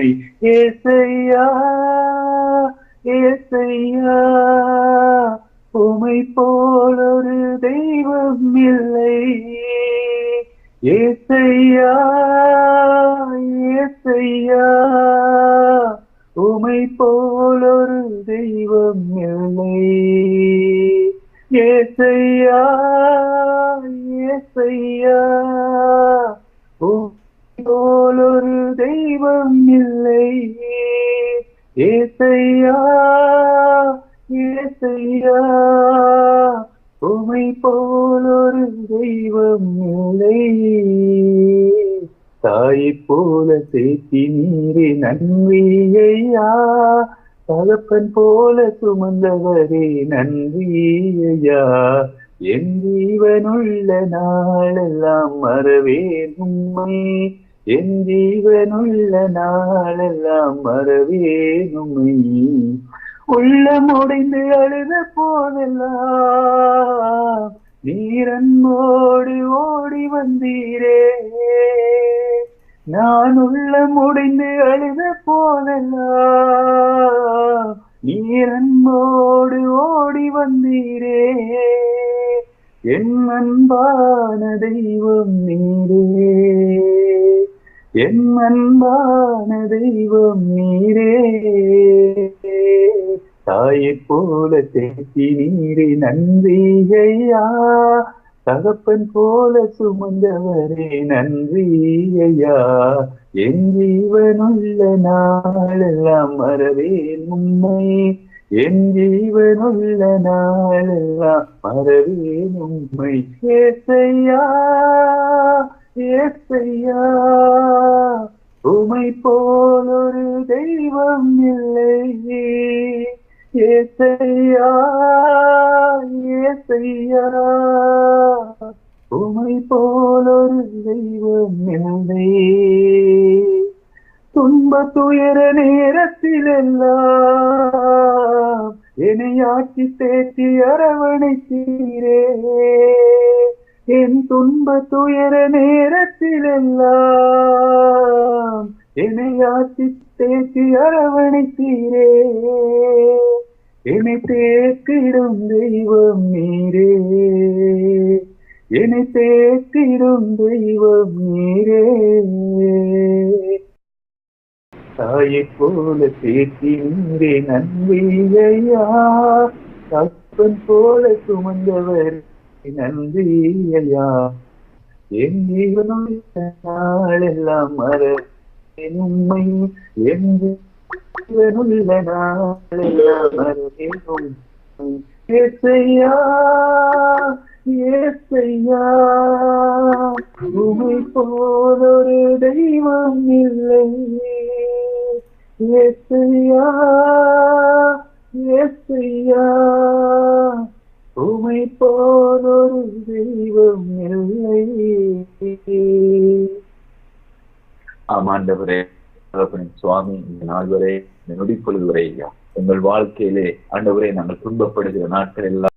உம்மை ஏசையா ஏசையா உமை போல் ஒரு தெய்வம் இல்லை. ஏசையா ஏசையா உமை போல் ஒரு தெய்வம் இல்லை. ஏசையா தெய்வம் இல்லை. ஏசையா ஏசையா உமை போல் ஒரு தெய்வம் இல்லை. தாயை போல சேர்த்தி நீரே நன்றியையா தகப்பன் போல சுமந்தவரே நன்றியையா. என் ஜீவனுள்ள நாளெல்லாம் மறவேன் உண்மை என் ஜீவனுள்ள நாளெல்லாம் மறவேனுமை உம்மை உள்ளம் உடைந்து அழுத போதெல்லாம் நீரன்போடு ஓடி வந்தீரே. நான் உள்ளம் உடைந்து அழுத போதெல்லாம் நீரன்போடு ஓடி வந்தீரே. என் அன்பான தெய்வம் நீரே. என் அன்பான தெய்வம் நீரே. தாயை போல தேத்தி நீரே நன்றி ஐயா தகப்பன் போல சுமந்தவரே நன்றி ஐயா என் ஜீவனுள்ள நாளெல்லாம் மறவேன் உண்மை என் ஜீவனுள்ள நாளெல்லாம் மறவேன் உண்மை கேசையா ஏசையா உமை போல் ஒரு தெய்வம் இல்லை ஏசையா ஏசையா உமை போல் ஒரு தெய்வம் இல்லை துன்ப துயர நேரத்தில் எல்லாம் என்னை ஆட்சி தேற்றி அரவணைத்தீரே என் துன்ப துயர நேரத்தில் எல்லாம் என்னை ஆட்சி தேற்றி அரவணைத்தீரே. என்னை தேக்கிடும் தெய்வம் நீரே. என்னை தேக்கிடும் தெய்வம் நீரே. தாயை போல தேற்றி நீரே நன்றியையா. தப்பன் போல சுமந்தவர் நன்றியையா? என் நாளெல்லாம் மற உண்மை என் ஜீவனுள்ள நாளெல்லாம் மறவேனும் ஏசையா ஏசையா உமை போல் ஒரு தெய்வம் இல்லை. ஏசையா ஏசையா உமை போல் ஒரு தெய்வம் இல்லை. ஆமாண்டவரே சுவாமி இந்த நாள் வரை நொடி பொழுது வரை எங்கள் வாழ்க்கையிலே ஆண்டவரே நாங்கள் துன்பப்படுகிற நாட்கள் எல்லாம்